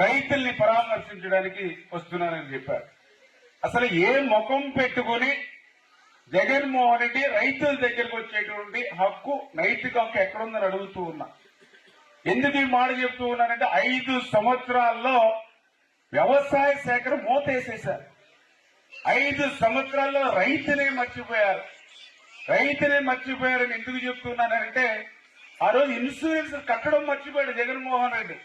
రైతుల్ని పరామర్శించడానికి వస్తున్నానని చెప్పారు. అసలు ఏ ముఖం పెట్టుకుని జగన్మోహన్ రెడ్డి రైతుల దగ్గరకు వచ్చేటువంటి హక్కు నైతిక హక్కు ఎక్కడుందని అడుగుతూ ఉన్నా. ఎందుకు ఈ మాట చెప్తూ ఉన్నానంటే ఐదు సంవత్సరాల్లో వ్యవసాయ శాఖను మూతేసేశారు. ఐదు సంవత్సరాల్లో రైతునే మర్చిపోయారు. రైతునే మర్చిపోయారని ఎందుకు చెప్తున్నానంటే ఆ రోజు ఇన్సూరెన్స్ కట్టడం మర్చిపోయాడు జగన్మోహన్ రెడ్డి.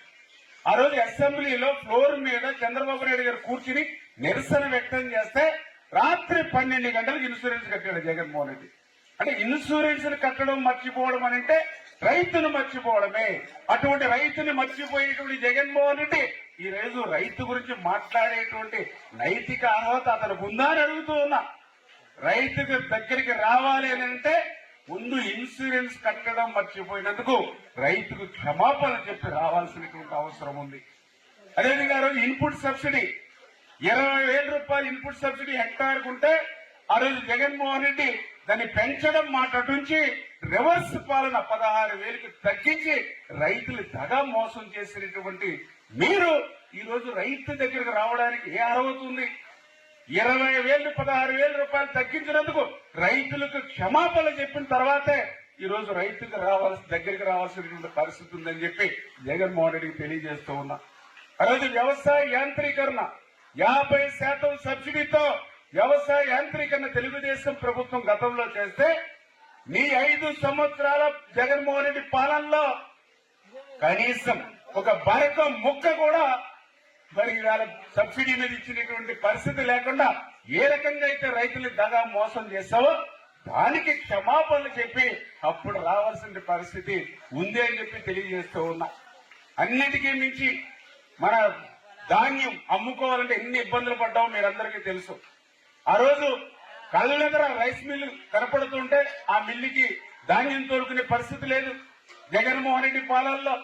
ఆ రోజు అసెంబ్లీలో ఫ్లోర్ మీద చంద్రబాబు నాయుడు గారు కూర్చుని నిరసన వ్యక్తం చేస్తే రాత్రి పన్నెండు గంటలకు ఇన్సూరెన్స్ కట్టాడు జగన్మోహన్ రెడ్డి. అంటే ఇన్సూరెన్స్ కట్టడం మర్చిపోవడం అని అంటే రైతును మర్చిపోవడమే. అటువంటి రైతుని మర్చిపోయేటువంటి జగన్మోహన్ రెడ్డి ఈ రోజు రైతు గురించి మాట్లాడేటువంటి నైతిక అర్హత అతనికి ఉందా అని అడుగుతూ ఉన్నా. రైతుకు దగ్గరికి రావాలి అని అంటే ముందు ఇన్సూరెన్స్ కట్టడం మర్చిపోయినందుకు రైతుకు క్షమాపణ చెప్పి రావాల్సినటువంటి అవసరం ఉంది. అదేవిధంగా ఆ రోజు ఇన్పుట్ సబ్సిడీ ఇరవై వేల రూపాయలు ఇన్పుట్ సబ్సిడీ హెక్టార్ ఉంటే ఆ రోజు జగన్మోహన్ రెడ్డి దాన్ని పెంచడం మాట నుంచి రివర్స్ పాలన పదహారు వేలకు తగ్గించి రైతులు దగా మోసం చేసినటువంటి మీరు ఈ రోజు రైతు దగ్గరకు రావడానికి ఏ అర్హత ఉంది? ఇరవై వేలు పదహారు వేల రూపాయలు తగ్గించినందుకు రైతులకు క్షమాపణ చెప్పిన తర్వాతే ఈ రోజు రైతుకు రావాల్సి దగ్గరికి రావాల్సినటువంటి పరిస్థితి ఉందని చెప్పి జగన్మోహన్ రెడ్డికి తెలియజేస్తూ ఉన్నా. ఆ రోజు వ్యవసాయ యాంత్రీకరణ యాభై శాతం సబ్సిడీతో వ్యవసాయ యాంత్రీకరణ తెలుగుదేశం ప్రభుత్వం గతంలో చేస్తే మీ ఐదు సంవత్సరాల జగన్మోహన్ రెడ్డి పాలనలో కనీసం ఒక బరకం ముక్క కూడా మరి ఇవాళ సబ్సిడీ మీద ఇచ్చినటువంటి పరిస్థితి లేకుండా ఏ రకంగా అయితే రైతులు దగా మోసం చేస్తావో దానికి క్షమాపణలు చెప్పి అప్పుడు రావాల్సిన పరిస్థితి ఉంది అని చెప్పి తెలియజేస్తూ ఉన్నా. అన్నిటికీ మించి మన ధాన్యం అమ్ముకోవాలంటే ఎన్ని ఇబ్బందులు పడ్డామో మీరందరికీ తెలుసు. ఆ రోజు కళ్ళ దగ్గర రైస్ మిల్లు కనపడుతుంటే ఆ మిల్లుకి ధాన్యం తోలుకునే పరిస్థితి లేదు. జగన్మోహన్ రెడ్డి పాలనలో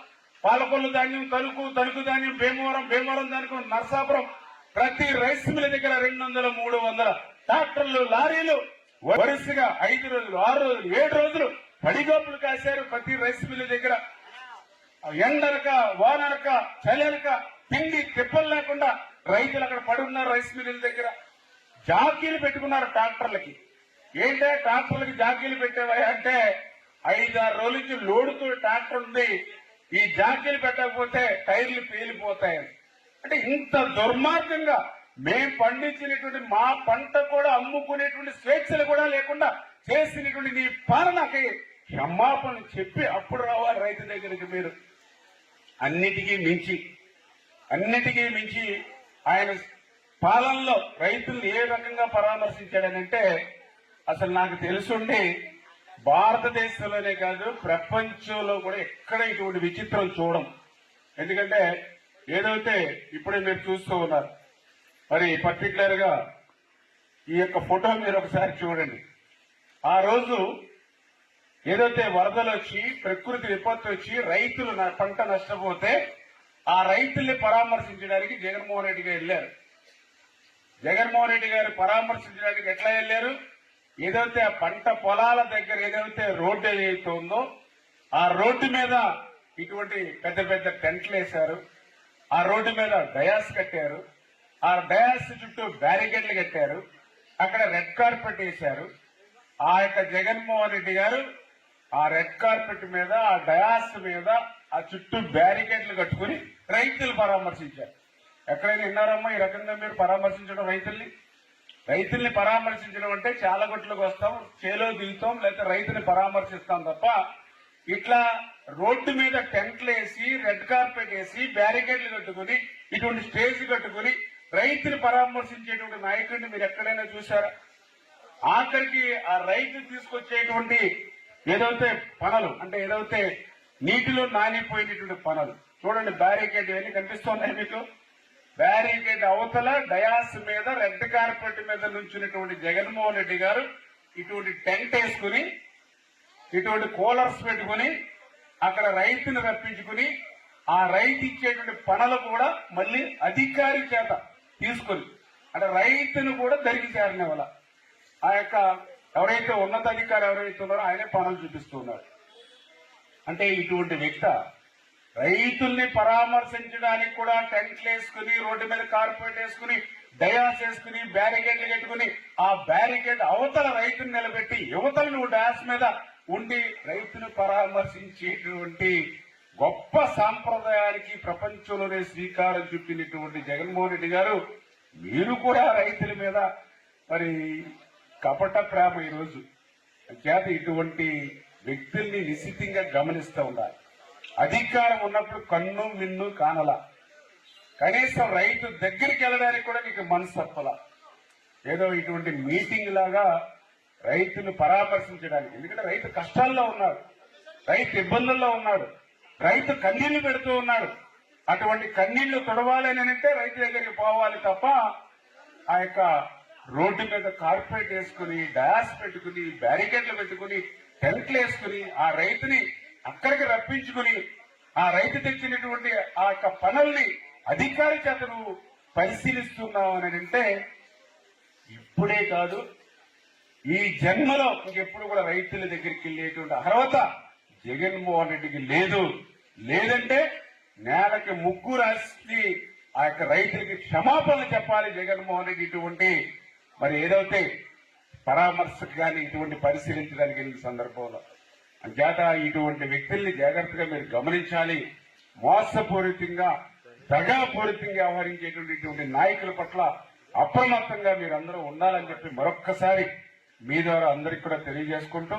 పాలకొల్లు ధాన్యం తణుకు తణుకు ధాన్యం భీమవరం భీమవరం ధాన్యం నర్సాపురం ప్రతి రైస్ మిల్ దగ్గర రెండు వందల మూడు వందల ట్రాక్టర్లు లారీలు. వరుసగా ఐదు రోజులు ఆరు రోజులు ఏడు రోజులు పడిగోపులు కాశారు ప్రతి రైస్ మిల్ దగ్గర. ఎండనక వాననక చలనక తిండి తిప్పలు లేకుండా రైతులు అక్కడ పడున్నారు రైస్ మిల్లుల దగ్గర జాకీలు పెట్టుకున్నారు ట్రాక్టర్లకి. ఏంటంటే ట్రాక్టర్లకి జాకీలు పెట్టేవా అంటే ఐదారు రోజుల నుంచి లోడుతో ట్రాక్టర్ ఉంది. ఈ జాకీలు పెట్టకపోతే టైర్లు పేలిపోతాయని అంటే ఇంత దుర్మార్గంగా మేం పండించినటువంటి మా పంట కూడా అమ్ముకునేటువంటి స్వేచ్ఛలు కూడా లేకుండా చేసినటువంటి నీ పాలనకి క్షమాపణ చెప్పి అప్పుడు రావాలి రైతు దగ్గరికి మీరు. అన్నిటికీ మించి అన్నిటికీ మించి ఆయన పాలనలో రైతుల్ని ఏ రకంగా పరామర్శించాడనంటే అసలు నాకు తెలుసుండి భారతదేశంలోనే కాదు ప్రపంచంలో కూడా ఎక్కడ ఇటువంటి విచిత్రం చూడం. ఎందుకంటే ఏదైతే ఇప్పుడే మీరు చూస్తూ ఉన్నారు మరి పర్టికులర్గా ఈ యొక్క ఫోటో మీరు ఒకసారి చూడండి. ఆ రోజు ఏదైతే వరదలు వచ్చి ప్రకృతి విపత్తు వచ్చి రైతులు పంట నష్టపోతే ఆ రైతుల్ని పరామర్శించడానికి జగన్మోహన్ రెడ్డి గారు వెళ్ళారు. జగన్మోహన్ రెడ్డి గారు పరామర్శించడానికి ఎట్లా వెళ్ళారు? ఏదైతే ఆ పంట పొలాల దగ్గర ఏదైతే రోడ్డు ఏదైతే ఉందో ఆ రోడ్డు మీద ఇటువంటి పెద్ద పెద్ద టెంట్లు వేశారు. ఆ రోడ్డు మీద డయాస్ కట్టారు. ఆ డయాస్ చుట్టూ బ్యారికేడ్లు కట్టారు. అక్కడ రెడ్ కార్పెట్ వేశారు. ఆ యొక్క జగన్మోహన్ రెడ్డి గారు ఆ రెడ్ కార్పెట్ మీద ఆ డయాస్ మీద ఆ చుట్టూ బ్యారికేడ్లు కట్టుకుని రైతులు పరామర్శించారు. ఎక్కడైనా విన్నారమ్మా ఈ రకంగా మీరు పరామర్శించడం రైతుల్ని? రైతుల్ని పరామర్శించడం అంటే చాలగొట్లకు వస్తాం చేలో దిగుతాం లేకపోతే రైతుని పరామర్శిస్తాం తప్ప ఇట్లా రోడ్డు మీద టెంట్లు వేసి రెడ్ కార్పెట్ వేసి బ్యారికేడ్లు కట్టుకుని ఇటువంటి స్టేజ్ కట్టుకుని రైతుని పరామర్శించేటువంటి నాయకుడిని మీరు ఎక్కడైనా చూసారా ఆఖరికి ఆ రైతు తీసుకొచ్చేటువంటి ఏదైతే పనులు అంటే ఏదైతే నీటిలో నానిపోయినటువంటి పనులు చూడండి బ్యారికేడ్ ఇవన్నీ కనిపిస్తున్నాయి మీకు? బ్యారికేడ్ అవతల డయాస్ మీద రెడ్ కార్పెట్ మీద నుంచినటువంటి జగన్మోహన్ రెడ్డి గారు ఇటువంటి టెంట్ వేసుకుని ఇటువంటి కూలర్స్ పెట్టుకుని అక్కడ రైతుని రప్పించుకుని ఆ రైతు ఇచ్చేటువంటి పనులు కూడా మళ్ళీ అధికారి చేత తీసుకొని అంటే రైతును కూడా దరికి చేరిన వల్ల ఆ యొక్క ఎవరైతే ఉన్నతాధికారి ఎవరైతే ఉన్నారో ఆయనే పనులు చూపిస్తున్నారు అంటే ఇటువంటి వ్యక్త రైతుల్ని పరామర్శించడానికి కూడా టెంట్లు వేసుకుని రోడ్డు మీద కార్పెట్ వేసుకుని డయాస్ వేసుకుని బ్యారికేడ్లు కట్టుకుని ఆ బ్యారికేడ్ అవతల రైతుని నిలబెట్టి యువతలు నువ్వు డయాస్ మీద ఉండి రైతును పరామర్శించేటువంటి గొప్ప సాంప్రదాయానికి ప్రపంచంలోనే శ్రీకారం చుట్టినటువంటి జగన్మోహన్ రెడ్డి గారు మీరు కూడా రైతుల మీద మరి కపట ప్రేమ ఈరోజు. చేత ఇటువంటి వ్యక్తుల్ని నిశ్చితంగా గమనిస్తూ ఉండాలి. అధికారం ఉన్నప్పుడు కన్ను మిన్ను కానల. కనీసం రైతు దగ్గరికి వెళ్ళడానికి కూడా నీకు మనసు తప్పల. ఏదో ఇటువంటి మీటింగ్ లాగా రైతును పరామర్శించడానికి ఎందుకంటే రైతు కష్టాల్లో ఉన్నాడు. రైతు ఇబ్బందుల్లో ఉన్నాడు. రైతు కన్నీళ్ళు పెడుతూ ఉన్నాడు. అటువంటి కన్నీళ్ళు తొడవాలి అంటే రైతు దగ్గరికి పోవాలి తప్ప ఆ యొక్క రోడ్డు మీద కార్పొరేట్ వేసుకుని డయాస్ పెట్టుకుని బ్యారికేడ్లు పెట్టుకుని టెంట్లు వేసుకుని ఆ రైతుని అక్కడికి రప్పించుకుని ఆ రైతు తెచ్చినటువంటి ఆ యొక్క పనుల్ని అధికారి చేత నువ్వు పరిశీలిస్తున్నావు అని అంటే ఇప్పుడే కాదు ఈ జన్మలో ఇంకెప్పుడు కూడా రైతుల దగ్గరికి వెళ్ళేటువంటి అర్హత జగన్మోహన్ రెడ్డికి లేదు. లేదంటే నేలకి ముగ్గు రాసి ఆ యొక్క రైతులకి క్షమాపణలు చెప్పాలి జగన్మోహన్ రెడ్డి ఇటువంటి. మరి ఏదైతే పరామర్శకు కానీ ఇటువంటి పరిశీలించడానికి వెళ్ళిన సందర్భంలో అంచేత ఇటువంటి వ్యక్తుల్ని జాగ్రత్తగా మీరు గమనించాలి. మోసపూరితంగా దగాపూరితంగా వ్యవహరించేటువంటి నాయకుల పట్ల అప్రమత్తంగా మీరు ఉండాలని చెప్పి మరొక్కసారి మీ ద్వారా అందరికి కూడా తెలియజేసుకుంటూ